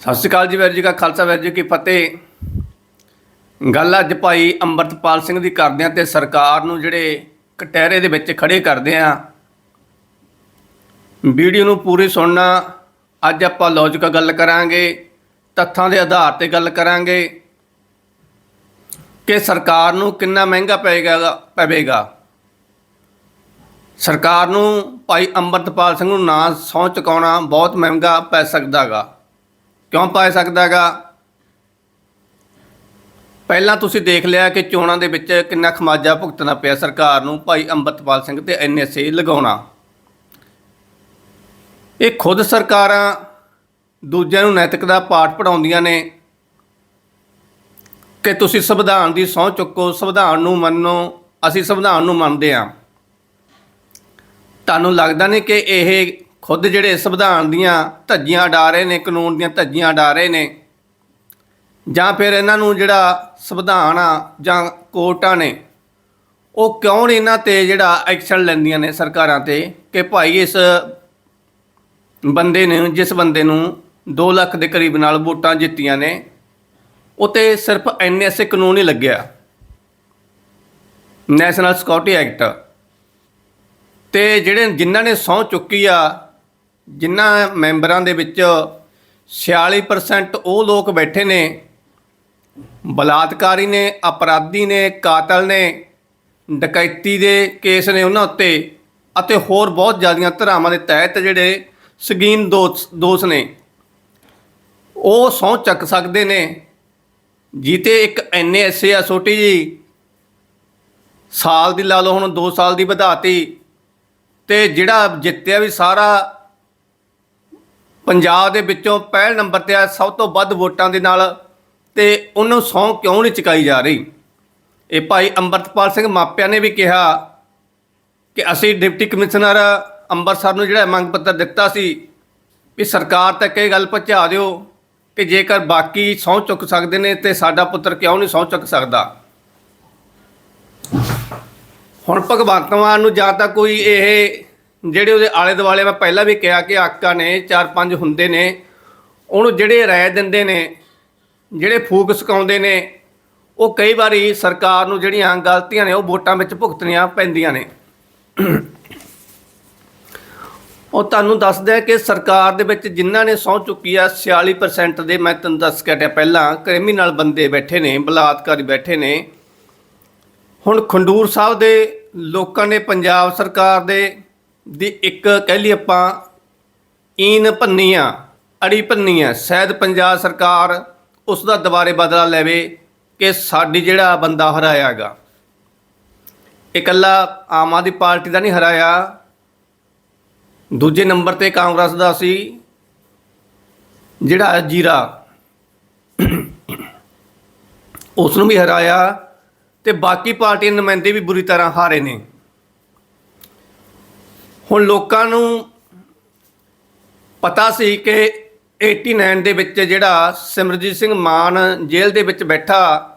ਸਤਿ ਸ਼੍ਰੀ ਅਕਾਲ ਜੀ ਵੈਰ ਜੀ ਕਾ ਖਾਲਸਾ ਵੈਰ ਜੀ ਕੀ ਫਤਿਹ। ਗੱਲ ਅੱਜ ਭਾਈ ਅੰਮ੍ਰਿਤਪਾਲ ਸਿੰਘ ਦੀ ਕਰਦੇ ਆ ਤੇ ਸਰਕਾਰ ਨੂੰ ਜਿਹੜੇ ਕਟਹਿਰੇ ਦੇ ਵਿੱਚ ਖੜੇ ਕਰਦੇ ਆ ਵੀਡੀਓ ਨੂੰ ਪੂਰੀ ਸੁਣਨਾ, ਅੱਜ ਆਪਾਂ ਲੌਜੀਕ ਗੱਲ ਕਰਾਂਗੇ, ਤੱਥਾਂ ਦੇ ਆਧਾਰ ਤੇ ਗੱਲ ਕਰਾਂਗੇ ਕਿ ਸਰਕਾਰ ਨੂੰ ਕਿੰਨਾ ਮਹਿੰਗਾ ਪਏਗਾ, ਪਵੇਗਾ। ਸਰਕਾਰ ਨੂੰ ਭਾਈ ਅੰਮ੍ਰਿਤਪਾਲ ਸਿੰਘ ਨੂੰ ਨਾ ਸਹੁੰ ਚੁਕਾਉਣਾ ਬਹੁਤ ਮਹਿੰਗਾ ਪੈ ਸਕਦਾਗਾ। ਕਿਉਂ ਪੈ ਸਕਦਾਗਾ? ਪਹਿਲਾਂ ਤੁਸੀਂ ਦੇਖ ਲਿਆ ਕਿ ਚੋਣਾਂ ਦੇ ਵਿੱਚ ਕਿੰਨਾ ਖਮਾਜਾ ਭੁਗਤਣਾ ਪਿਆ ਸਰਕਾਰ ਨੂੰ ਭਾਈ ਅੰਮ੍ਰਿਤਪਾਲ ਸਿੰਘ ਤੇ ਐਨਐਸਏ ਲਗਾਉਣਾ। ਇਹ ਖੁਦ ਸਰਕਾਰਾਂ ਦੂਜਿਆਂ ਨੂੰ ਨੈਤਿਕਤਾ ਪਾਠ ਪੜਾਉਂਦੀਆਂ ਨੇ। ਕਿ ਤੁਸੀਂ ਸੰਵਿਧਾਨ ਦੀ ਸਹੁੰ ਚੁੱਕੋ, ਸੰਵਿਧਾਨ ਨੂੰ ਮੰਨੋ, ਅਸੀਂ ਸੰਵਿਧਾਨ ਨੂੰ ਮੰਨਦੇ ਹਾਂ ਤੁਹਾਨੂੰ ਲੱਗਦਾ ਨਹੀਂ ਕਿ ਇਹ ਖੁਦ ਜਿਹੜੇ ਸੰਵਿਧਾਨ ਦੀਆਂ ਧੱਜੀਆਂ ਉਡਾ ਰਹੇ ਨੇ, ਕਾਨੂੰਨ ਦੀਆਂ ਧੱਜੀਆਂ ਉਡਾ ਰਹੇ ਨੇ, ਜਾਂ ਫਿਰ ਇਹਨਾਂ ਨੂੰ ਜਿਹੜਾ ਸੰਵਿਧਾਨ ਆ ਜਾਂ ਕੋਰਟਾਂ ਨੇ, ਉਹ ਕਿਉਂ ਨਹੀਂ ਇਹਨਾਂ ਤੇ ਜਿਹੜਾ ਐਕਸ਼ਨ ਲੈਂਦੀਆਂ ਨੇ ਸਰਕਾਰਾਂ ਤੇ ਕਿ ਭਾਈ ਇਸ ਬੰਦੇ ਨੇ, ਜਿਸ ਬੰਦੇ ਨੂੰ 2 ਲੱਖ ਦੇ ਕਰੀਬ ਨਾਲ ਵੋਟਾਂ ਜਿੱਤੀਆਂ ਨੇ ਉਤੇ ਸਿਰਫ ਐਨਐਸਏ ਕਾਨੂੰਨ ਹੀ ਲੱਗਿਆ। National security act. ਤੇ ਜਿਹੜੇ ਜਿਨ੍ਹਾਂ ਨੇ ਸਹੁੰ ਚੁੱਕੀ ਆ ਜਿਨ੍ਹਾਂ ਮੈਂਬਰਾਂ ਦੇ ਵਿੱਚ 46% ਉਹ ਲੋਕ ਬੈਠੇ ਨੇ, ਬਲਾਤਕਾਰੀ ਨੇ, ਅਪਰਾਧੀ ਨੇ, ਕਾਤਲ ਨੇ, ਡਕੈਤੀ ਦੇ ਕੇਸ ਨੇ ਉਹਨਾਂ ਉੱਤੇ ਅਤੇ ਹੋਰ ਬਹੁਤ ਜ਼ਿਆਦੀਆਂ ਧਰਾਵਾਂ ਦੇ ਤਹਿਤ ਜਿਹੜੇ ਸਗੀਨ ਦੋਸ਼ ਦੋਸ਼ ਨੇ, ਉਹ ਸਹੁੰ ਚੱਕ ਸਕਦੇ ਨੇ। ਜੀਤੇ ਇੱਕ ਐਨਐਸਏ ਆ, ਛੋਟੀ ਜੀ, ਸਾਲ ਦੀ ਲਾ ਲਓ, ਹੁਣ 2 ਸਾਲ ਦੀ ਵਧਾਤੀ ਤੇ ਜਿਹੜਾ ਜਿੱਤਿਆ ਵੀ ਸਾਰਾ ਪੰਜਾਬ ਦੇ ਵਿੱਚੋਂ ਪਹਿਲ ਨੰਬਰ ਤੇ ਆ ਸਭ ਤੋਂ ਵੱਧ ਵੋਟਾਂ ਦੇ ਨਾਲ ਤੇ ਉਹਨੂੰ ਸੌਂ ਕਿਉਂ ਨਹੀਂ ਚੁਕਾਈ ਜਾ ਰਹੀ? ਇਹ ਭਾਈ ਅੰਮ੍ਰਿਤਪਾਲ ਸਿੰਘ ਮਾਪਿਆਂ ਨੇ ਵੀ ਕਿਹਾ ਕਿ ਅਸੀਂ ਡਿਪਟੀ ਕਮਿਸ਼ਨਰ ਅੰਮ੍ਰਿਤਸਰ ਨੂੰ ਜਿਹੜਾ ਮੰਗ ਪੱਤਰ ਦਿੱਤਾ ਸੀ ਵੀ ਸਰਕਾਰ ਤੱਕ ਇਹ ਗੱਲ ਪਹੁੰਚਾ ਦਿਓ ਕਿ ਜੇਕਰ ਬਾਕੀ ਸਹੁੰ ਚੁੱਕ ਸਕਦੇ ਨੇ ਤੇ ਸਾਡਾ ਪੁੱਤਰ ਕਿਉਂ ਨਹੀਂ ਸਹੁੰ ਚੁੱਕ ਸਕਦਾ? ਹੁਣ ਭਗਵੰਤ ਮਾਨ ਨੂੰ ਜਾਂ ਤਾਂ ਕੋਈ ਇਹ ਜਿਹੜੇ ਉਹਦੇ ਆਲੇ ਦੁਆਲੇ ਮੈਂ ਪਹਿਲਾਂ ਵੀ ਕਿਹਾ ਕਿ ਆਕਾ ਨੇ, ਚਾਰ ਪੰਜ ਹੁੰਦੇ ਨੇ, ਉਹਨੂੰ ਜਿਹੜੇ ਰਾਏ ਦਿੰਦੇ ਨੇ, ਜਿਹੜੇ ਫੂਕ ਸਕਾਉਂਦੇ ਨੇ, ਉਹ ਕਈ ਵਾਰੀ ਸਰਕਾਰ ਨੂੰ ਜਿਹੜੀਆਂ ਗਲਤੀਆਂ ਨੇ, ਉਹ ਵੋਟਾਂ ਵਿੱਚ ਭੁਗਤਣੀਆਂ ਪੈਂਦੀਆਂ ਨੇ। ਉਹ ਤੁਹਾਨੂੰ ਦੱਸਦਾ ਕਿ ਸਰਕਾਰ ਦੇ ਵਿੱਚ ਜਿਨ੍ਹਾਂ ਨੇ ਸਹੁੰ ਚੁੱਕੀ ਆ 46% ਦੇ, ਮੈਂ ਤੁਹਾਨੂੰ ਦੱਸ ਕੇ ਹਟਿਆ ਪਹਿਲਾਂ, ਕ੍ਰਿਮੀਨਲ ਬੰਦੇ ਬੈਠੇ ਨੇ, ਬਲਾਤਕਾਰੀ ਬੈਠੇ ਨੇ। ਹੁਣ ਖੰਡੂਰ ਸਾਹਿਬ ਦੇ ਲੋਕਾਂ ਨੇ, ਪੰਜਾਬ ਸਰਕਾਰ ਦੇ ਦੀ ਇੱਕ ਕਹਿ ਲਈ ਆਪਾਂ ਈਨ ਭੰਨੀਆਂ, ਅੜੀ ਭੰਨੀਆਂ, ਸ਼ਾਇਦ ਪੰਜਾਬ ਸਰਕਾਰ ਉਸ ਦਾ ਦੁਬਾਰੇ ਬਦਲਾ ਲੈਵੇ ਕਿ ਸਾਡੀ ਜਿਹੜਾ ਬੰਦਾ ਹਰਾਇਆਗਾ। ਇਕੱਲਾ ਆਮ ਆਦਮੀ ਪਾਰਟੀ ਦਾ ਨਹੀਂ ਹਰਾਇਆ। ਦੂਜੇ ਨੰਬਰ ਤੇ ਕਾਂਗਰਸ ਦਾ ਸੀ। ਜਿਹੜਾ ਜੀਰਾ ਉਸ ਨੂੰ ਵੀ ਹਰਾਇਆ ਤੇ ਬਾਕੀ ਪਾਰਟੀਆਂ ਨੁਮਾਇੰਦੇ ਵੀ ਬੁਰੀ ਤਰ੍ਹਾਂ ਹਾਰੇ ਨੇ। ਹੁਣ ਲੋਕਾਂ ਨੂੰ ਪਤਾ ਸੀ ਕਿ 89 ਦੇ ਵਿੱਚ ਜਿਹੜਾ ਸਿਮਰਜੀਤ ਸਿੰਘ ਮਾਨ ਜੇਲ੍ਹ ਦੇ ਵਿੱਚ ਬੈਠਾ,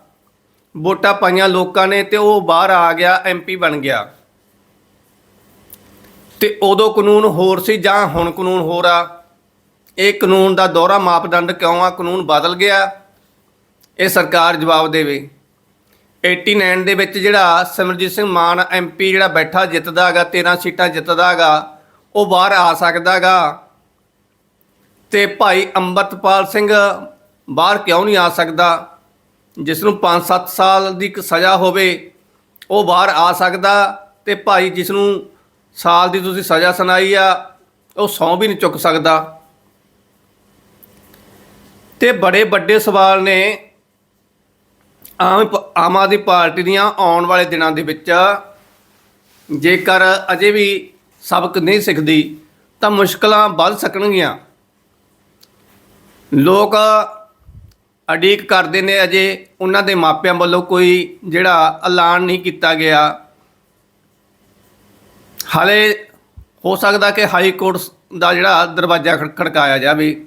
ਵੋਟਾਂ ਪਾਈਆਂ ਲੋਕਾਂ ਨੇ ਤੇ ਉਹ ਬਾਹਰ ਆ ਗਿਆ ਐਮਪੀ ਬਣ ਗਿਆ। ਤੇ ਉਦੋਂ ਕਾਨੂੰਨ ਹੋਰ ਸੀ ਜਾਂ ਹੁਣ ਕਾਨੂੰਨ ਹੋਰ ਆ? ਇਹ ਕਾਨੂੰਨ ਦਾ ਦੋਹਰਾ ਮਾਪਦੰਡ ਕਿਉਂ ਆ? ਕਾਨੂੰਨ ਬਦਲ ਗਿਆ। ਇਹ ਸਰਕਾਰ ਜਵਾਬ ਦੇਵੇ। 89 ਦੇ ਵਿੱਚ ਜਿਹੜਾ ਸਿਮਰਜੀਤ ਸਿੰਘ ਮਾਨ ਐਮਪੀ ਜਿਹੜਾ ਬੈਠਾ ਜਿੱਤਦਾ ਹੈਗਾ 13 ਸੀਟਾਂ ਜਿੱਤਦਾ ਹੈਗਾ, ਉਹ ਬਾਹਰ ਆ ਸਕਦਾ ਹੈਗਾ। ਤੇ ਭਾਈ ਅੰਮ੍ਰਿਤਪਾਲ ਸਿੰਘ ਬਾਹਰ ਕਿਉਂ ਨਹੀਂ ਆ ਸਕਦਾ? ਜਿਸ ਨੂੰ 5-7 ਸਾਲ ਦੀ ਇੱਕ ਸਜ਼ਾ ਹੋਵੇ, ਉਹ ਬਾਹਰ ਆ ਸਕਦਾ। ਤੇ ਭਾਈ ਜਿਸ ਨੂੰ ਸਾਲ ਦੀ ਤੁਸੀਂ ਸਜ਼ਾ ਸੁਣਾਈ ਆ, ਉਹ ਸੌ ਵੀ ਨਹੀਂ ਚੁੱਕ ਸਕਦਾ। ਤੇ ਬੜੇ ਵੱਡੇ ਸਵਾਲ ਨੇ ਆਮ ਪ- ਆਮ ਆਦਮੀ ਪਾਰਟੀ ਦੀਆਂ ਆਉਣ ਵਾਲੇ ਦਿਨਾਂ ਦੇ ਵਿੱਚ ਜੇਕਰ ਅਜੇ ਵੀ ਸਬਕ ਨਹੀਂ ਸਿੱਖਦੀ, ਤਾਂ ਮੁਸ਼ਕਲਾਂ ਵੱਧ ਸਕਣਗੀਆਂ। ਲੋਕ ਅਡੀਕ ਕਰਦੇ ਨੇ ਅਜੇ ਉਹਨਾਂ ਦੇ ਮਾਪਿਆਂ ਵੱਲੋਂ ਕੋਈ ਜਿਹੜਾ ਐਲਾਨ ਨਹੀਂ ਕੀਤਾ ਗਿਆ। ਹਾਲੇ ਹੋ ਸਕਦਾ ਕਿ ਹਾਈ ਕੋਰਟ ਦਾ ਜਿਹੜਾ ਦਰਵਾਜ਼ਾ ਖੜ- ਖੜਕਾਇਆ ਜਾਵੇ।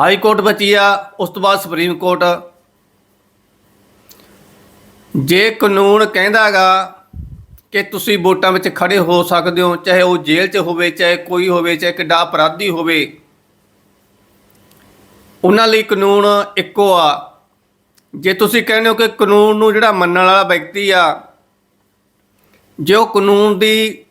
ਹਾਈ ਕੋਰਟ ਬਚੀ ਆ, ਉਸ ਤੋਂ ਬਾਅਦ ਸੁਪਰੀਮ ਕੋਰਟ ਜੇ ਕਾਨੂੰਨ ਕਹਿੰਦਾਗਾ ਕਿ ਤੁਸੀਂ ਵੋਟਾਂ ਵਿੱਚ ਖੜੇ ਹੋ ਸਕਦੇ ਹੋ, ਚਾਹੇ ਉਹ ਜੇਲ੍ਹ 'ਚ ਹੋਵੇ, ਚਾਹੇ ਕੋਈ ਹੋਵੇ, ਚਾਹੇ ਕਿੱਡਾ ਅਪਰਾਧੀ ਹੋਵੇ, ਉਹਨਾਂ ਲਈ ਕਾਨੂੰਨ ਇੱਕੋ ਆ। ਜੇ ਤੁਸੀਂ ਕਹਿੰਦੇ ਹੋ ਕਿ ਕਾਨੂੰਨ ਨੂੰ ਜਿਹੜਾ ਮੰਨਣ ਵਾਲਾ ਵਿਅਕਤੀ ਆ, ਜੇ ਉਹ ਕਾਨੂੰਨ ਦੀ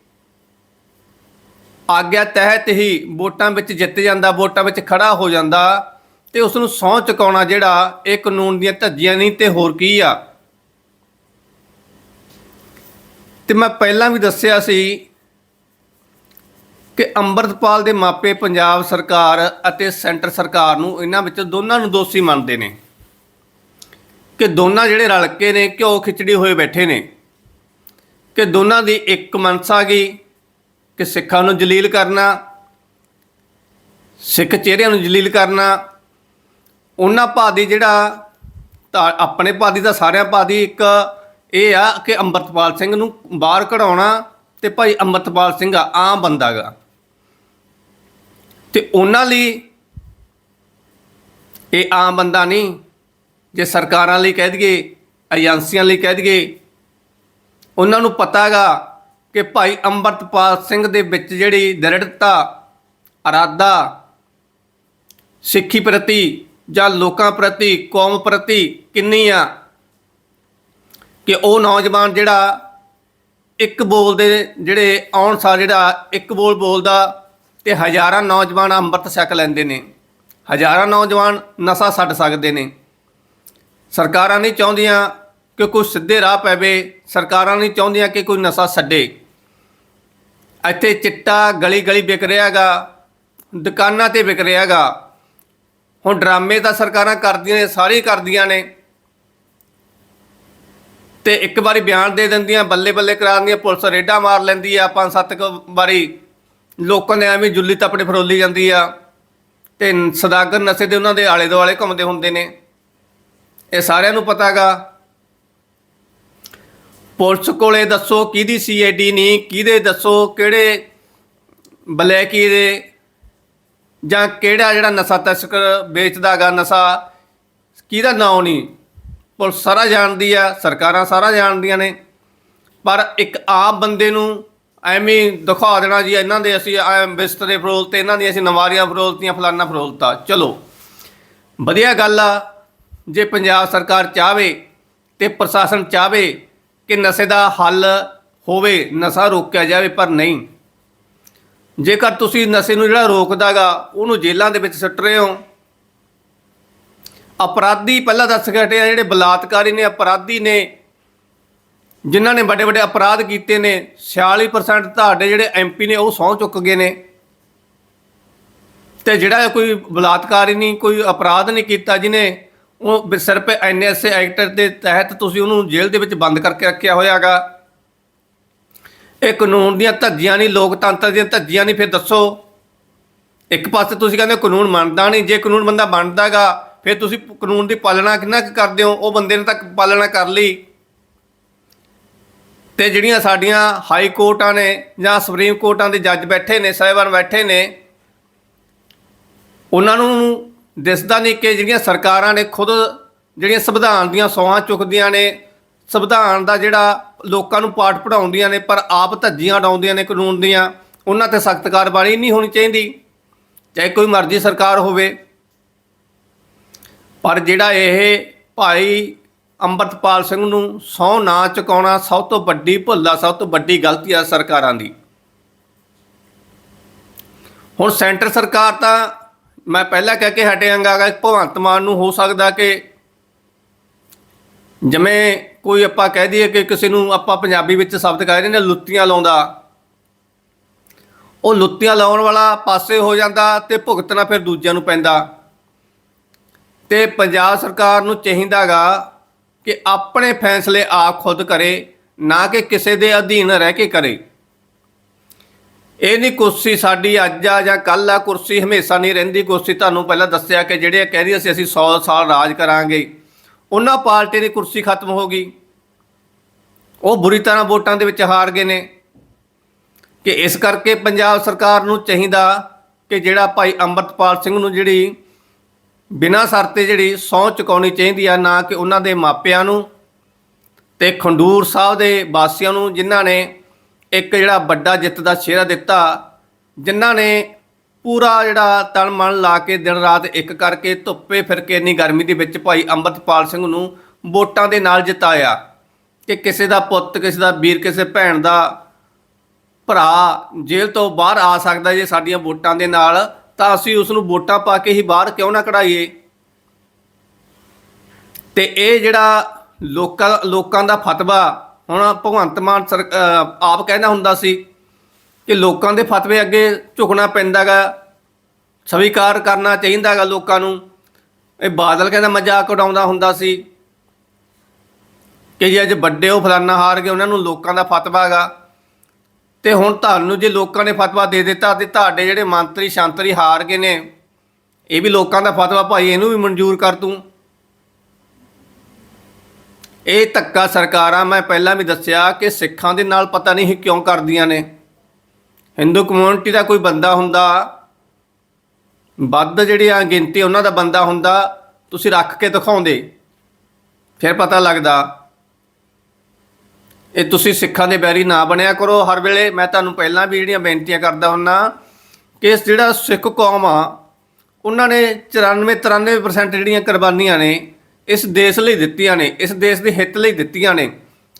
ਆਗਿਆ ਤਹਿਤ ਹੀ ਵੋਟਾਂ ਵਿੱਚ ਜਿੱਤ ਜਾਂਦਾ, ਵੋਟਾਂ ਵਿੱਚ ਖੜਾ ਹੋ ਜਾਂਦਾ, ਤੇ ਉਸ ਨੂੰ ਸਹੁੰ ਚੁਕਾਉਣਾ ਜਿਹੜਾ, ਇਹ ਕਾਨੂੰਨ ਦੀਆਂ ਧੱਜੀਆਂ ਨਹੀਂ, ਤੇ ਹੋਰ ਕੀ ਆ? ਤੇ ਮੈਂ ਪਹਿਲਾਂ ਵੀ ਦੱਸਿਆ ਸੀ ਕਿ ਅੰਮ੍ਰਿਤਪਾਲ ਦੇ ਮਾਪੇ ਪੰਜਾਬ ਸਰਕਾਰ ਅਤੇ ਸੈਂਟਰ ਸਰਕਾਰ ਨੂੰ ਇਹਨਾਂ ਵਿੱਚ ਦੋਨਾਂ ਨੂੰ ਦੋਸ਼ੀ ਮੰਨਦੇ ਨੇ ਕਿ ਦੋਨਾਂ ਜਿਹੜੇ ਰਲ ਕੇ ਨੇ ਘਿਓ ਖਿਚੜੀ ਹੋਏ ਬੈਠੇ ਨੇ, ਕਿ ਦੋਨਾਂ ਦੀ ਇੱਕ ਮਨਸਾ ਗਈ, ਕਿ ਸਿੱਖਾਂ ਨੂੰ ਜਲੀਲ ਕਰਨਾ, ਸਿੱਖ ਚਿਹਰਿਆਂ ਨੂੰ ਜਲੀਲ ਕਰਨਾ, ਉਹਨਾਂ ਭਾਦੀ ਜਿਹੜਾ ਤਾਂ ਆਪਣੇ ਭਾਦੀ ਦਾ ਸਾਰਿਆਂ ਭਾਦੀ ਇੱਕ ਇਹ ਆ ਕਿ ਅੰਮ੍ਰਿਤਪਾਲ ਸਿੰਘ ਨੂੰ ਬਾਹਰ ਕਢਾਉਣਾ ਤੇ ਭਾਈ ਅੰਮ੍ਰਿਤਪਾਲ ਸਿੰਘ ਆ, ਆਮ ਬੰਦਾ ਗਾ। ਤੇ ਉਹਨਾਂ ਲਈ ਇਹ ਆਮ ਬੰਦਾ ਨਹੀਂ, ਜੇ ਸਰਕਾਰਾਂ ਲਈ ਕਹਿ ਦਈਏ, ਏਜੰਸੀਆਂ ਲਈ ਕਹਿ ਦਈਏ, ਉਹਨਾਂ ਨੂੰ ਪਤਾ ਪਤਾਗਾ ਕਿ ਭਾਈ ਅੰਮ੍ਰਿਤਪਾਲ ਸਿੰਘ ਦੇ ਵਿੱਚ ਜਿਹੜੀ ਦ੍ਰਿੜਤਾ ਅਰਾਦਾ ਸਿੱਖੀ ਪ੍ਰਤੀ ਜਾਂ ਲੋਕਾਂ ਪ੍ਰਤੀ, ਕੌਮ ਪ੍ਰਤੀ ਕਿੰਨੀ ਆ ਕਿ ਉਹ ਨੌਜਵਾਨ ਜਿਹੜਾ ਇੱਕ ਬੋਲ ਦੇ ਜਿਹੜੇ ਆਉਣ ਸਾਰ ਜਿਹੜਾ ਇੱਕ ਬੋਲ ਬੋਲਦਾ ਤੇ ਹਜ਼ਾਰਾਂ ਨੌਜਵਾਨ ਅੰਮ੍ਰਿਤ ਛਕ ਲੈਂਦੇ ਨੇ। ਹਜ਼ਾਰਾਂ ਨੌਜਵਾਨ ਨਸ਼ਾ ਛੱਡ ਸਕਦੇ ਨੇ। ਸਰਕਾਰਾਂ ਨਹੀਂ ਚਾਹੁੰਦੀਆਂ ਕਿ ਕੋਈ ਸਿੱਧੇ ਰਾਹ ਪੈਵੇ, ਸਰਕਾਰਾਂ ਨਹੀਂ ਚਾਹੁੰਦੀਆਂ ਕਿ ਕੋਈ ਨਸ਼ਾ ਛੱਡੇ। ਇੱਥੇ ਚਿੱਟਾ ਗਲੀ ਗਲੀ ਵਿਕ ਰਿਹਾਗਾ ਦੁਕਾਨਾਂ ਤੇ ਵਿਕ ਰਿਹਾਗਾ ਹੁਣ ਡਰਾਮੇ ਤਾਂ ਸਰਕਾਰਾਂ ਕਰਦੀਆਂ ਨੇ ਸਾਰੇ ਕਰਦੀਆਂ ਨੇ। ਤੇ ਇੱਕ ਵਾਰੀ ਬਿਆਨ ਦੇ ਦਿੰਦੀਆਂ, ਬੱਲੇ ਬੱਲੇ ਕਰਾ ਦਿੰਦੀਆਂ, ਪੁਲਿਸ ਰੇਡਾ ਮਾਰ ਲੈਂਦੀ ਆ, ਪੰਜ ਸੱਤ ਕੁ ਵਾਰੀ ਲੋਕਾਂ ਨੇ ਐਵੇਂ ਜੁੱਲੀ ਤਪੜੇ ਫਰੋਲੀ ਜਾਂਦੀ ਆ। ਤੇ ਸਦਾਗਰ ਨਸ਼ੇ ਦੇ ਉਹਨਾਂ ਦੇ ਆਲੇ ਦੁਆਲੇ ਘੁੰਮਦੇ ਹੁੰਦੇ ਨੇ। ਇਹ ਸਾਰਿਆਂ ਨੂੰ ਪਤਾਗਾ ਪੁਲਿਸ ਕੋਲੇ ਦੱਸੋ ਕਿਹਦੀ ਸੀਆਈਡੀ ਨਹੀਂ, ਕਿਹਦੇ ਦੱਸੋ ਕਿਹੜੇ ਬਲੈਕੀ ਦੇ ਜਾਂ ਕਿਹੜਾ ਜਿਹੜਾ ਨਸ਼ਾ ਤਸਕਰ ਵੇਚਦਾਗਾ ਨਸ਼ਾ ਕਿਹਦਾ ਨਾਂ ਨਹੀਂ। ਪੁਲਿਸ ਸਾਰਾ ਜਾਣਦੀ ਆ, ਸਰਕਾਰਾਂ ਸਾਰਾ ਜਾਣਦੀਆਂ ਨੇ। ਪਰ ਇੱਕ ਆਮ ਬੰਦੇ ਨੂੰ ਐਵੇਂ ਦਿਖਾ ਦੇਣਾ ਜੀ, ਇਹਨਾਂ ਦੇ ਅਸੀਂ ਬਿਸਤਰੇ ਫਰੋਲਤੇ ਇਹਨਾਂ ਦੀਆਂ ਅਸੀਂ ਨਵਾਰੀਆਂ ਫਰੋਲਤੀਆਂ, ਫਲਾਨਾ ਫਰੋਲਤਾ। ਚਲੋ, ਵਧੀਆ ਗੱਲ ਆ, ਜੇ ਪੰਜਾਬ ਸਰਕਾਰ ਚਾਹਵੇ ਤੇ ਪ੍ਰਸ਼ਾਸਨ ਚਾਹਵੇ ਕਿ ਨਸ਼ੇ ਦਾ ਹੱਲ ਹੋਵੇ, ਨਸ਼ਾ ਰੋਕਿਆ ਜਾਵੇ, ਪਰ ਨਹੀਂ। ਜੇਕਰ ਤੁਸੀਂ ਨਸ਼ੇ ਨੂੰ ਜਿਹੜਾ ਰੋਕਦਾਗਾ, ਉਹਨੂੰ ਜੇਲ੍ਹਾਂ ਦੇ ਵਿੱਚ ਸੁੱਟ ਰਹੇ ਹੋ ਅਪਰਾਧੀ, ਪਹਿਲਾਂ ਦੱਸ ਕੇ ਹਟੇ ਜਿਹੜੇ ਬਲਾਤਕਾਰੀ ਨੇ, ਅਪਰਾਧੀ ਨੇ, ਜਿਨ੍ਹਾਂ ਨੇ ਵੱਡੇ ਵੱਡੇ ਅਪਰਾਧ ਕੀਤੇ ਨੇ 46% ਤੁਹਾਡੇ ਜਿਹੜੇ ਐਮਪੀ ਨੇ, ਉਹ ਸਹੁੰ ਚੁੱਕ ਗਏ ਨੇ। ਤੇ ਜਿਹੜਾ ਕੋਈ ਬਲਾਤਕਾਰੀ ਨਹੀਂ, ਕੋਈ ਅਪਰਾਧ ਨਹੀਂ ਕੀਤਾ ਜਿਹਨੇ, ਉਹ ਸਿਰਫ ਐਨਐਸਏ ਐਕਟ ਦੇ ਤਹਿਤ ਤੁਸੀਂ ਉਹਨੂੰ ਜੇਲ੍ਹ ਦੇ ਵਿੱਚ ਬੰਦ ਕਰਕੇ ਰੱਖਿਆ ਹੋਇਆਗਾ। ਇਹ ਕਾਨੂੰਨ ਦੀਆਂ ਧੱਜੀਆਂ ਨਹੀਂ, ਲੋਕਤੰਤਰ ਦੀਆਂ ਧੱਜੀਆਂ ਨਹੀਂ, ਫਿਰ ਦੱਸੋ। ਇੱਕ ਪਾਸੇ ਤੁਸੀਂ ਕਹਿੰਦੇ ਕਾਨੂੰਨ ਮੰਨਦਾ ਨਹੀਂ, ਜੇ ਕਾਨੂੰਨ ਬੰਦਾ ਮੰਨਦਾਗਾ ਫਿਰ ਤੁਸੀਂ ਕਾਨੂੰਨ ਦੀ ਪਾਲਣਾ ਕਿੰਨਾ ਕੁ ਕਰਦੇ ਹੋ? ਉਹ ਬੰਦੇ ਨੇ ਤੱਕ ਪਾਲਣਾ ਕਰ ਲਈ। ਤੇ ਜਿਹੜੀਆਂ ਸਾਡੀਆਂ ਹਾਈ ਕੋਰਟਾਂ ਨੇ ਜਾਂ ਸੁਪਰੀਮ ਕੋਰਟਾਂ ਦੇ ਜੱਜ ਬੈਠੇ ਨੇ, ਸਾਹਿਬਾਨ ਬੈਠੇ ਨੇ, ਉਹਨਾਂ ਨੂੰ ਦਿਸਦਾ ਨਹੀਂ ਕਿ ਜਿਹੜੀਆਂ ਸਰਕਾਰਾਂ ਨੇ ਖੁਦ ਜਿਹੜੀਆਂ ਸੰਵਿਧਾਨ ਦੀਆਂ ਸੌਹਾਂ ਚੁੱਕਦੀਆਂ ਨੇ, ਸੰਵਿਧਾਨ ਦਾ ਜਿਹੜਾ ਲੋਕਾਂ ਨੂੰ ਪਾਠ ਪੜਾਉਂਦੀਆਂ ਨੇ, ਪਰ ਆਪ ਧੱਜੀਆਂ ਉਡਾਉਂਦੀਆਂ ਨੇ ਕਾਨੂੰਨ ਦੀਆਂ, ਉਹਨਾਂ ਤੇ ਸਖਤ ਕਾਰਵਾਈ ਨਹੀਂ ਹੋਣੀ ਚਾਹੀਦੀ। ਚਾਹੇ ਕੋਈ ਮਰਜ਼ੀ ਸਰਕਾਰ ਹੋਵੇ। ਪਰ ਜਿਹੜਾ ਇਹ ਭਾਈ ਅੰਮ੍ਰਿਤਪਾਲ ਸਿੰਘ ਨੂੰ ਸਹੁੰ ਨਾ ਚੁਕਾਉਣਾ ਸਭ ਤੋਂ ਵੱਡੀ ਭੁੱਲ ਆ, ਸਭ ਤੋਂ ਵੱਡੀ ਗਲਤੀ ਆ ਸਰਕਾਰਾਂ ਦੀ। ਹੁਣ ਸੈਂਟਰ ਸਰਕਾਰ ਤਾਂ ਮੈਂ ਪਹਿਲਾਂ ਕਹਿ ਕੇ ਹਟਿਆਂਗਾ ਕਿ ਭਗਵੰਤ ਮਾਨ ਨੂੰ ਹੋ ਸਕਦਾ ਕਿ ਜਿਵੇਂ ਕੋਈ ਆਪਾਂ ਕਹਿ ਦਈਏ ਕਿ ਕਿਸੇ ਨੂੰ ਆਪਾਂ ਪੰਜਾਬੀ ਵਿੱਚ ਸ਼ਬਦ ਕਹਿ ਦਿੰਦੇ ਨੇ ਲੁੱਤੀਆਂ ਲਾਉਂਦਾ। ਉਹ ਲੁੱਤੀਆਂ ਲਾਉਣ ਵਾਲਾ ਪਾਸੇ ਹੋ ਜਾਂਦਾ ਤੇ ਭੁਗਤਣਾ ਫਿਰ ਦੂਜਿਆਂ ਨੂੰ ਪੈਂਦਾ। ਤੇ ਪੰਜਾਬ ਸਰਕਾਰ ਨੂੰ ਚਾਹੀਦਾਗਾ ਕਿ ਆਪਣੇ ਫੈਸਲੇ ਆਪ ਖੁਦ ਕਰੇ, ਨਾ ਕਿ ਕਿਸੇ ਦੇ ਅਧੀਨ ਰਹਿ ਕੇ ਕਰੇ। ਇਹ ਨਹੀਂ ਕੁਰਸੀ ਸਾਡੀ ਅੱਜ ਆ ਜਾਂ ਕੱਲ ਆ, ਕੁਰਸੀ ਹਮੇਸ਼ਾ ਨਹੀਂ ਰਹਿੰਦੀ। ਕੁਰਸੀ ਤੁਹਾਨੂੰ ਪਹਿਲਾਂ ਦੱਸਿਆ ਕਿ ਜਿਹੜੇ ਕਹਿੰਦੇ ਸੀ, ਅਸੀਂ 100 ਸਾਲ ਰਾਜ ਕਰਾਂਗੇ। ਉਹਨਾਂ ਪਾਰਟੀ ਦੀ ਕੁਰਸੀ ਖਤਮ ਹੋ ਗਈ। ਉਹ ਬੁਰੀ ਤਰ੍ਹਾਂ ਵੋਟਾਂ ਦੇ ਵਿੱਚ ਹਾਰ ਗਏ ਨੇ। ਕਿ ਇਸ ਕਰਕੇ ਪੰਜਾਬ ਸਰਕਾਰ ਨੂੰ ਚਾਹੀਦਾ ਕਿ ਜਿਹੜਾ ਭਾਈ ਅੰਮ੍ਰਿਤਪਾਲ ਸਿੰਘ ਨੂੰ ਜਿਹੜੀ ਬਿਨਾਂ ਸ਼ਰਤੇ ਜਿਹੜੀ ਸਹੁੰ ਚੁਕਾਉਣੀ ਚਾਹੀਦੀ ਆ, ਨਾ ਕਿ ਉਹਨਾਂ ਦੇ ਮਾਪਿਆਂ ਨੂੰ ਤੇ ਖੰਡੂਰ ਸਾਹਿਬ ਦੇ ਵਾਸੀਆਂ ਨੂੰ, ਜਿਨ੍ਹਾਂ ਨੇ ਇੱਕ ਜਿਹੜਾ ਵੱਡਾ ਜਿੱਤ ਦਾ ਸ਼ੇਰਾ ਦਿੱਤਾ, ਜਿਨ੍ਹਾਂ ਨੇ ਪੂਰਾ ਜਿਹੜਾ ਤਨ ਮਨ ਲਾ ਕੇ ਦਿਨ ਰਾਤ ਇੱਕ ਕਰਕੇ ਧੁੱਪੇ ਫਿਰ ਕੇ ਇੰਨੀ ਗਰਮੀ ਦੇ ਵਿੱਚ ਭਾਈ ਅੰਮ੍ਰਿਤਪਾਲ ਸਿੰਘ ਨੂੰ ਵੋਟਾਂ ਦੇ ਨਾਲ ਜਿਤਾਇਆ। ਕਿ ਕਿਸੇ ਦਾ ਪੁੱਤ, ਕਿਸੇ ਦਾ ਵੀਰ, ਕਿਸੇ ਭੈਣ ਦਾ ਭਰਾ ਜੇਲ੍ਹ ਤੋਂ ਬਾਹਰ ਆ ਸਕਦਾ ਜੇ ਸਾਡੀਆਂ ਵੋਟਾਂ ਦੇ ਨਾਲ ਤਾਂ ਅਸੀਂ ਉਸ ਨੂੰ ਵੋਟਾਂ ਪਾ ਕੇ ਹੀ ਬਾਹਰ ਕਿਉਂ ਨਾ ਕਢਾਈਏ? ਤੇ ਇਹ ਜਿਹੜਾ ਲੋਕਾਂ ਲੋਕਾਂ ਦਾ ਫਤਵਾ, ਹੁਣ ਭਗਵੰਤ ਮਾਨ ਸਰ ਆਪ ਕਹਿੰਦਾ ਹੁੰਦਾ ਸੀ ਕਿ ਲੋਕਾਂ ਦੇ ਫਤਵੇ ਅੱਗੇ ਝੁਕਣਾ ਪੈਂਦਾਗਾ, ਸਵੀਕਾਰ ਕਰਨਾ ਚਾਹੀਦਾਗਾ ਲੋਕਾਂ ਨੂੰ। ਇਹ ਬਾਦਲ ਕਹਿੰਦਾ ਮਜ਼ਾਕ ਉਡਾਉਂਦਾ ਹੁੰਦਾ ਸੀ ਕਿ ਜੇ ਅੱਜ ਵੱਡੇ ਉਹ ਫਲਾਨਾ ਹਾਰ ਗਏ, ਉਹਨਾਂ ਨੂੰ ਲੋਕਾਂ ਦਾ ਫਤਵਾ ਹੈਗਾ ਤੇ ਹੁਣ ਤੁਹਾਨੂੰ ਜੇ ਲੋਕਾਂ ਨੇ ਫਤਵਾ ਦੇ ਦਿੱਤਾ ਤੇ ਤੁਹਾਡੇ ਜਿਹੜੇ ਮੰਤਰੀ ਸ਼ਾਂਤਰੀ ਹਾਰ ਗਏ ਨੇ, ਇਹ ਵੀ ਲੋਕਾਂ ਦਾ ਫਤਵਾ ਭਾਈ, ਇਹਨੂੰ ਵੀ ਮਨਜ਼ੂਰ ਕਰ ਤੂੰ। ਇਹ ਧੱਕਾ ਸਰਕਾਰਾਂ, ਮੈਂ ਪਹਿਲਾਂ ਵੀ ਦੱਸਿਆ ਕਿ ਸਿੱਖਾਂ ਦੇ ਨਾਲ ਪਤਾ ਨਹੀਂ ਕਿਉਂ ਕਰਦੀਆਂ ਨੇ। ਹਿੰਦੂ ਕਮਿਊਨਿਟੀ ਦਾ ਕੋਈ ਬੰਦਾ ਹੁੰਦਾ, ਵੱਧ ਜਿਹੜੀ ਆ ਗਿਣਤੀ ਉਹਨਾਂ ਦਾ ਬੰਦਾ ਹੁੰਦਾ, ਤੁਸੀਂ ਰੱਖ ਕੇ ਦਿਖਾਉਂਦੇ। ਫਿਰ ਪਤਾ ਲੱਗਦਾ ਇਹ ਤੁਸੀਂ ਸਿੱਖਾਂ ਦੇ ਬੈਰੀ ਨਾ ਬਣਿਆ ਕਰੋ। ਹਰ ਵੇਲੇ ਮੈਂ ਤੁਹਾਨੂੰ ਪਹਿਲਾਂ ਵੀ ਜਿਹੜੀਆਂ ਬੇਨਤੀਆਂ ਕਰਦਾ ਹੁੰਨਾ ਕਿ ਜਿਹੜਾ ਸਿੱਖ ਕੌਮ ਆ, ਉਹਨਾਂ ਨੇ 94 93% ਜਿਹੜੀਆਂ ਕੁਰਬਾਨੀਆਂ ਨੇ, ਇਸ ਦੇਸ਼ ਲਈ ਦਿੱਤੀਆਂ ਨੇ, ਇਸ ਦੇਸ਼ ਦੇ ਹਿੱਤ ਲਈ ਦਿੱਤੀਆਂ ਨੇ,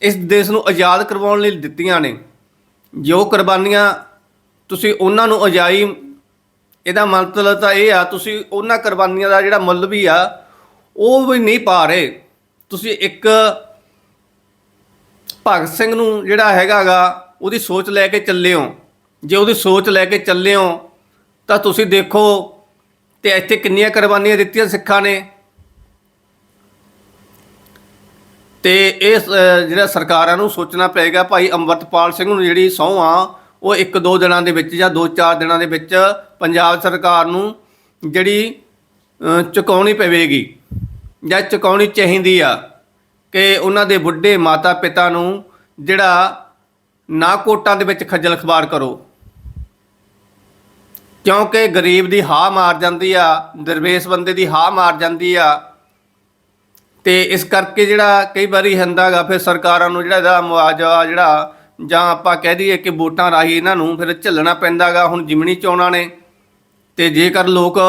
ਇਸ ਦੇਸ਼ ਨੂੰ ਆਜ਼ਾਦ ਕਰਵਾਉਣ ਲਈ ਦਿੱਤੀਆਂ ਨੇ। ਜੋ ਕੁਰਬਾਨੀਆਂ ਤੁਸੀਂ ਉਹਨਾਂ ਨੂੰ ਅਜਾਈ ਇਹਦਾ ਮਤਲਬ ਤਾਂ ਇਹ ਆ, ਤੁਸੀਂ ਉਹਨਾਂ ਕੁਰਬਾਨੀਆਂ ਦਾ ਜਿਹੜਾ ਮੁੱਲ ਵੀ ਆ, ਉਹ ਵੀ ਨਹੀਂ ਪਾ ਰਹੇ। ਤੁਸੀਂ ਇੱਕ ਭਗਤ ਸਿੰਘ ਨੂੰ ਜਿਹੜਾ ਹੈਗਾਗਾ, ਉਹਦੀ ਸੋਚ ਲੈ ਕੇ ਚੱਲੇ ਹੋ ਜੇ ਉਹਦੀ ਸੋਚ ਲੈ ਕੇ ਚੱਲੇ ਹੋ ਤਾਂ ਤੁਸੀਂ ਦੇਖੋ ਤੇ ਇੱਥੇ ਕਿੰਨੀਆਂ ਕੁਰਬਾਨੀਆਂ ਦਿੱਤੀਆਂ ਸਿੱਖਾਂ ਨੇ। ਤੇ ਇਹ ਜਿਹੜਾ ਸਰਕਾਰਾਂ ਨੂੰ ਸੋਚਣਾ ਪਏਗਾ, ਭਾਈ ਅੰਮ੍ਰਿਤਪਾਲ ਸਿੰਘ ਨੂੰ ਜਿਹੜੀ ਸਹੁੰ ਆ, ਉਹ ਇੱਕ ਦੋ ਦਿਨਾਂ ਦੇ ਵਿੱਚ ਜਾਂ ਦੋ ਚਾਰ ਦਿਨਾਂ ਦੇ ਵਿੱਚ ਪੰਜਾਬ ਸਰਕਾਰ ਨੂੰ ਜਿਹੜੀ ਚੁਕਾਉਣੀ ਪਵੇਗੀ ਜਾਂ ਚੁਕਾਉਣੀ ਚਾਹੀਦੀ ਆ। ਕਿ ਉਹਨਾਂ ਦੇ ਬੁੱਢੇ ਮਾਤਾ ਪਿਤਾ ਨੂੰ ਜਿਹੜਾ ਨਾ ਕੋਟਾਂ ਦੇ ਵਿੱਚ ਖੱਜਲ ਖਵਾਰ ਕਰੋ। ਕਿਉਂਕਿ ਗਰੀਬ ਦੀ ਹਾ ਮਾਰ ਜਾਂਦੀ ਆ, ਦਰਵੇਸ਼ ਬੰਦੇ ਦੀ ਹਾ ਮਾਰ ਜਾਂਦੀ ਆ। ਤੇ ਇਸ ਕਰਕੇ ਜਿਹੜਾ ਕਈ ਵਾਰੀ ਹੁੰਦਾਗਾ ਫਿਰ ਸਰਕਾਰਾਂ ਨੂੰ ਜਿਹੜਾ ਇਹਦਾ ਮੁਆਵਜ਼ਾ, ਜਿਹੜਾ ਜਾਂ ਆਪਾਂ ਕਹਿ ਦਈਏ ਕਿ ਵੋਟਾਂ ਰਾਹੀਂ ਇਹਨਾਂ ਨੂੰ ਫਿਰ ਝੱਲਣਾ ਪੈਂਦਾਗਾ ਹੁਣ ਜਿਮਣੀ ਚੋਣਾਂ ਨੇ। ਤੇ ਜੇਕਰ ਲੋਕ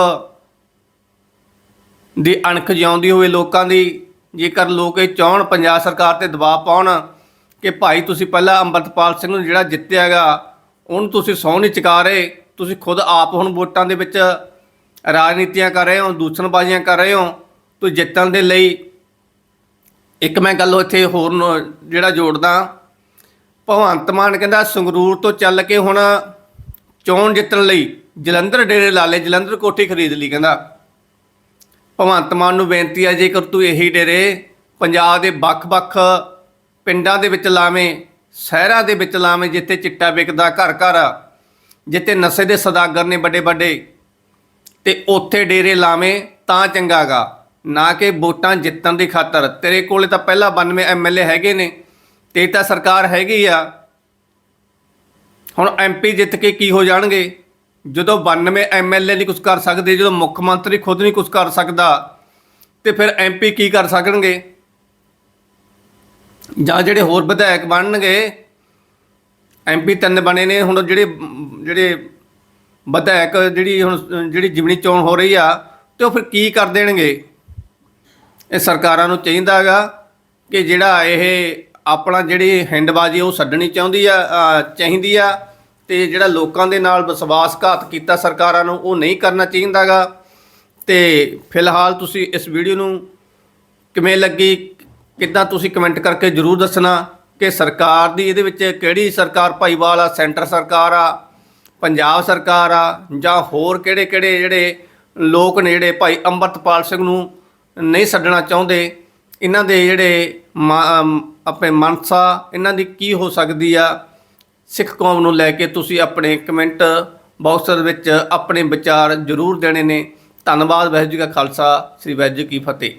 ਦੀ ਅਣਖ ਜਿਉਂਦੀ ਹੋਵੇ ਲੋਕਾਂ ਦੀ ਜੇਕਰ ਲੋਕ ਇਹ ਚਾਹਣ, ਪੰਜਾਬ ਸਰਕਾਰ ਤੇ ਦਬਾਅ ਪਾਉਣ ਕਿ ਭਾਈ ਤੁਸੀਂ ਪਹਿਲਾਂ ਅੰਮ੍ਰਿਤਪਾਲ ਸਿੰਘ ਨੂੰ ਜਿਹੜਾ ਜਿੱਤਿਆਗਾ, ਉਹਨੂੰ ਤੁਸੀਂ ਸਹੁੰ ਨਹੀਂ ਚੁਕਾ ਰਹੇ, ਤੁਸੀਂ ਖੁਦ ਆਪ ਹੁਣ ਵੋਟਾਂ ਦੇ ਵਿੱਚ ਰਾਜਨੀਤੀਆਂ ਕਰ ਰਹੇ ਹੋ, ਦੂਸ਼ਣਬਾਜ਼ੀਆਂ ਕਰ ਰਹੇ ਹੋ, ਤੁਸੀਂ ਜਿੱਤਣ ਦੇ ਲਈ ਇੱਕ ਮੈਂ ਗੱਲ ਇੱਥੇ ਹੋਰ ਨੂੰ, ਜਿਹੜਾ ਜੋੜਦਾ। ਭਗਵੰਤ ਮਾਨ ਕਹਿੰਦਾ, ਸੰਗਰੂਰ ਤੋਂ ਚੱਲ ਕੇ ਹੁਣ ਚੋਣ ਜਿੱਤਣ ਲਈ ਜਲੰਧਰ ਡੇਰੇ ਲਾ ਲਏ, ਜਲੰਧਰ ਕੋਠੀ ਖਰੀਦ ਲਈ ਕਹਿੰਦਾ। ਭਗਵੰਤ ਮਾਨ ਨੂੰ ਬੇਨਤੀ ਹੈ ਜੇਕਰ ਤੂੰ ਇਹੀ ਡੇਰੇ, ਪੰਜਾਬ ਦੇ ਵੱਖ-ਵੱਖ ਪਿੰਡਾਂ ਦੇ ਵਿੱਚ ਲਾਵੇਂ, ਸ਼ਹਿਰਾਂ ਦੇ ਵਿੱਚ ਲਾਵੇਂ, ਜਿੱਥੇ ਚਿੱਟਾ ਵਿਕਦਾ ਘਰ ਘਰ, ਜਿੱਥੇ ਨਸ਼ੇ ਦੇ ਸਦਾਗਰ ਨੇ ਵੱਡੇ ਵੱਡੇ, ਤੇ ਉੱਥੇ ਡੇਰੇ ਲਾਵੇਂ, ਤਾਂ ਚੰਗਾਗਾ ਨਾ ਕਿ ਵੋਟਾਂ ਜਿੱਤਣ ਦੀ ਖਾਤਰ। ਤੇਰੇ ਕੋਲੇ ਤਾਂ ਪਹਿਲਾਂ 92 ਐਮਐਲਏ ਹੈਗੇ ਨੇ, ਤੇ ਤਾਂ ਸਰਕਾਰ ਹੈਗੀ ਆ। ਹੁਣ ਐਮਪੀ ਜਿੱਤ ਕੇ ਕੀ ਹੋ ਜਾਣਗੇ? ਜਦੋਂ 92 ਐਮਐਲਏ ਨਹੀਂ ਕੁਝ ਕਰ ਸਕਦੇ, ਜਦੋਂ ਮੁੱਖ ਮੰਤਰੀ ਖੁਦ ਨਹੀਂ ਕੁਝ ਕਰ ਸਕਦਾ, ਤੇ ਫਿਰ ਐਮਪੀ ਕੀ ਕਰ ਸਕਣਗੇ? ਜਾਂ ਜਿਹੜੇ ਹੋਰ ਵਿਧਾਇਕ ਬਣਨਗੇ ਐਮਪੀ ਤਿੰਨ ਬਣੇ ਨੇ, ਹੁਣ ਜਿਹੜੇ ਜਿਹੜੇ ਵਿਧਾਇਕ ਜਿਹੜੀ ਹੁਣ, ਜਿਹੜੀ ਜਿਮਣੀ ਚੋਣ ਹੋ ਰਹੀ ਆ, ਤੇ ਉਹ ਫਿਰ ਕੀ ਕਰ ਦੇਣਗੇ? ਇਹ ਸਰਕਾਰਾਂ ਨੂੰ ਚਾਹੀਦਾ ਹੈਗਾ ਕਿ ਜਿਹੜਾ ਇਹ ਆਪਣਾ ਜਿਹੜੀ ਹੈਂਡਬਾਜ਼ੀ ਉਹ ਛੱਡਣੀ ਚਾਹੁੰਦੀ ਆ ਚਾਹੀਦੀ ਆ ਤੇ ਜਿਹੜਾ ਲੋਕਾਂ ਦੇ ਨਾਲ ਵਿਸ਼ਵਾਸਘਾਤ ਕੀਤਾ ਸਰਕਾਰਾਂ ਨੂੰ, ਉਹ ਨਹੀਂ ਕਰਨਾ ਚਾਹੀਦਾਗਾ। ਤੇ ਫਿਲਹਾਲ ਤੁਸੀਂ ਇਸ ਵੀਡੀਓ ਨੂੰ ਕਿਵੇਂ ਲੱਗੀ, ਕਿੱਦਾਂ ਤੁਸੀਂ ਕਮੈਂਟ ਕਰਕੇ ਜਰੂਰ ਦੱਸਣਾ ਕਿ ਸਰਕਾਰ ਦੀ ਇਹਦੇ ਵਿੱਚ ਕਿਹੜੀ ਸਰਕਾਰ ਭਾਈਵਾਲ ਆ, ਸੈਂਟਰ ਸਰਕਾਰ ਆ, ਪੰਜਾਬ ਸਰਕਾਰ ਆ, ਜਾਂ ਹੋਰ ਕਿਹੜੇ ਕਿਹੜੇ ਜਿਹੜੇ ਲੋਕ ਨੇ ਜਿਹੜੇ ਭਾਈ ਅੰਮ੍ਰਿਤਪਾਲ ਸਿੰਘ ਨੂੰ ਨਹੀਂ ਛੱਡਣਾ ਚਾਹੁੰਦੇ, ਇਹਨਾਂ ਦੇ ਜਿਹੜੇ ਮਾ- ਆਪਣੇ ਮਨਸਾ, ਇਹਨਾਂ ਦੀ ਕੀ ਹੋ ਸਕਦੀ ਆ? ਸਿੱਖ ਕੌਮ ਨੂੰ ਲੈ ਕੇ ਤੁਸੀਂ ਆਪਣੇ ਕਮੈਂਟ ਬਾਕਸ ਵਿੱਚ ਆਪਣੇ ਵਿਚਾਰ ਜ਼ਰੂਰ ਦੇਣੇ ਨੇ। ਧੰਨਵਾਦ, ਵਾਹਿਗੁਰੂ ਜੀ ਕਾ ਖਾਲਸਾ, ਸ੍ਰੀ ਵਾਹਿਗੁਰੂ ਜੀ ਕੀ ਫਤਿਹ।